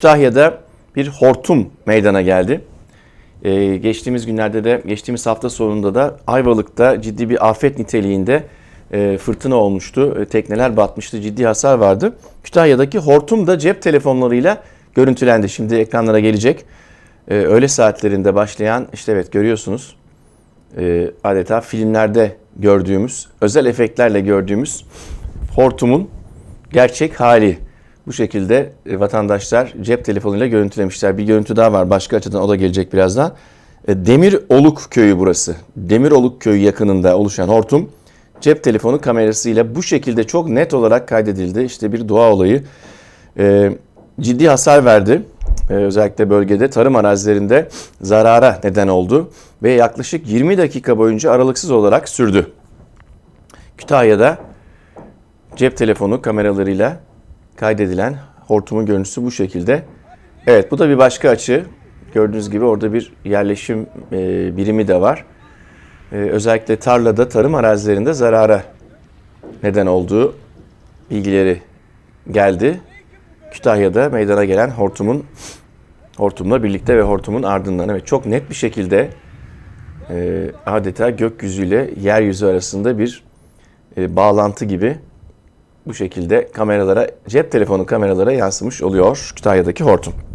Kütahya'da bir hortum meydana geldi. Ee, geçtiğimiz günlerde de, geçtiğimiz hafta sonunda da Ayvalık'ta ciddi bir afet niteliğinde e, fırtına olmuştu. E, tekneler batmıştı, ciddi hasar vardı. Kütahya'daki hortum da cep telefonlarıyla görüntülendi. Şimdi ekranlara gelecek. E, öğle saatlerinde başlayan, işte evet görüyorsunuz, e, adeta filmlerde gördüğümüz, özel efektlerle gördüğümüz hortumun gerçek hali. Bu şekilde e, vatandaşlar cep telefonuyla görüntülemişler. Bir görüntü daha var başka açıdan o da gelecek birazdan. E, Demiroluk köyü burası. Demiroluk köyü yakınında oluşan hortum cep telefonu kamerasıyla bu şekilde çok net olarak kaydedildi. İşte bir doğa olayı. E, ciddi hasar verdi. Özellikle bölgede tarım arazilerinde zarara neden oldu. Ve yaklaşık 20 dakika boyunca aralıksız olarak sürdü. Kütahya'da cep telefonu kameralarıyla kaydedilen hortumun görüntüsü bu şekilde. Evet bu da bir başka açı. Gördüğünüz gibi orada bir yerleşim e, birimi de var. E, özellikle tarlada, tarım arazilerinde zarara neden olduğu bilgileri geldi. Kütahya'da meydana gelen hortumun hortumla birlikte ve hortumun ardından evet çok net bir şekilde e, adeta gökyüzüyle yeryüzü arasında bir e, bağlantı gibi bu şekilde kameralara, cep telefonu kameralara yansımış oluyor Kütahya'daki hortum.